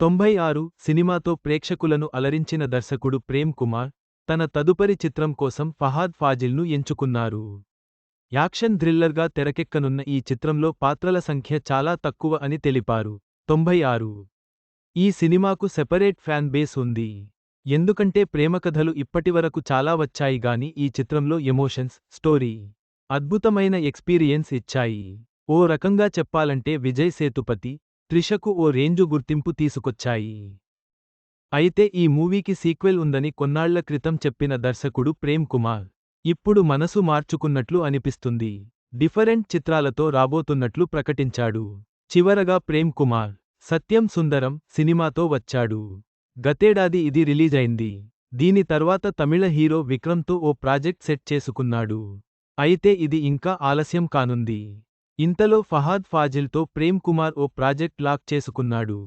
తొంభై ఆరు సినిమాతో ప్రేక్షకులను అలరించిన దర్శకుడు ప్రేమ్ కుమార్ తన తదుపరి చిత్రం కోసం ఫహాద్ ఫాజిల్ను ఎంచుకున్నారు. యాక్షన్ థ్రిల్లర్గా తెరకెక్కనున్న ఈ చిత్రంలో పాత్రల సంఖ్య చాలా తక్కువ అని తెలిపారు. తొంభై ఆరు ఈ సినిమాకు సెపరేట్ ఫ్యాన్ బేస్ ఉంది. ఎందుకంటే ప్రేమకథలు ఇప్పటివరకు చాలా వచ్చాయి గాని ఈ చిత్రంలో ఎమోషన్స్ స్టోరీ అద్భుతమైన ఎక్స్పీరియన్స్ ఇచ్చాయి. ఓ రకంగా చెప్పాలంటే విజయ్ సేతుపతి త్రిషకు ఓ రేంజు గుర్తింపు తీసుకొచ్చాయి. అయితే ఈ మూవీకి సీక్వెల్ ఉందని కొన్నాళ్ళ క్రితం చెప్పిన దర్శకుడు ప్రేమ్ కుమార్ ఇప్పుడు మనసు మార్చుకున్నట్లు అనిపిస్తుంది. డిఫరెంట్ చిత్రాలతో రాబోతున్నట్లు ప్రకటించాడు. చివరగా ప్రేమ్ కుమార్ సత్యం సుందరం సినిమాతో వచ్చాడు. గతేడాది ఇది రిలీజైంది. దీని తర్వాత తమిళ హీరో విక్రమ్తో ఓ ప్రాజెక్ట్ సెట్ చేసుకున్నాడు. అయితే ఇది ఇంకా ఆలస్యం కానుంది. ఇంతలో ఫహాద్ ఫాజిల్తో ప్రేమ్ కుమార్ ఓ ప్రాజెక్ట్ లాక్ చేసుకున్నాడు.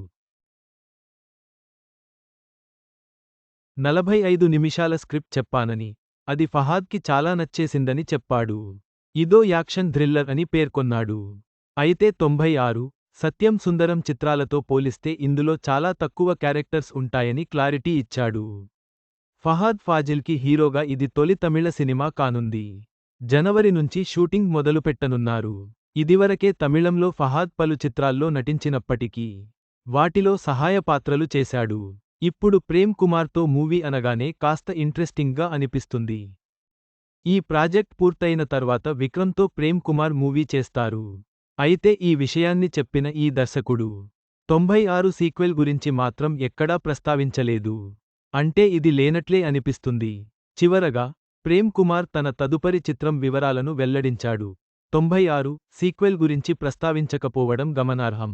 నలభై ఐదు నిమిషాల స్క్రిప్ట్ చెప్పానని అది ఫహాద్కి చాలా నచ్చేసిందని చెప్పాడు. ఇదో యాక్షన్ థ్రిల్లర్ అని పేర్కొన్నాడు. అయితే తొంభై ఆరు సత్యం సుందరం చిత్రాలతో పోలిస్తే ఇందులో చాలా తక్కువ క్యారెక్టర్స్ ఉంటాయని క్లారిటీ ఇచ్చాడు. ఫహాద్ ఫాజిల్కి హీరోగా ఇది తొలి తమిళ సినిమా కానుంది. జనవరి నుంచి షూటింగ్ మొదలుపెట్టనున్నారు. ఇదివరకే తమిళంలో ఫహాద్ పలు చిత్రాల్లో నటించినప్పటికీ వాటిలో సహాయ పాత్రలు చేశాడు. ఇప్పుడు ప్రేమ్ కుమార్తో మూవీ అనగానే కాస్త ఇంట్రెస్టింగ్గా అనిపిస్తుంది. ఈ ప్రాజెక్ట్ పూర్తయిన తర్వాత విక్రమ్తో ప్రేమ్ కుమార్ మూవీ చేస్తారు. అయితే ఈ విషయాన్ని చెప్పిన ఈ దర్శకుడు తొంభై ఆరు సీక్వెల్ గురించి మాత్రం ఎక్కడా ప్రస్తావించలేదు. అంటే ఇది లేనట్లే అనిపిస్తుంది. చివరగా ప్రేమ్ కుమార్ తన తదుపరి చిత్రం వివరాలను వెల్లడించాడు. తొంభై ఆరు సీక్వెల్ గురించి ప్రస్తావించకపోవడం గమనార్హం.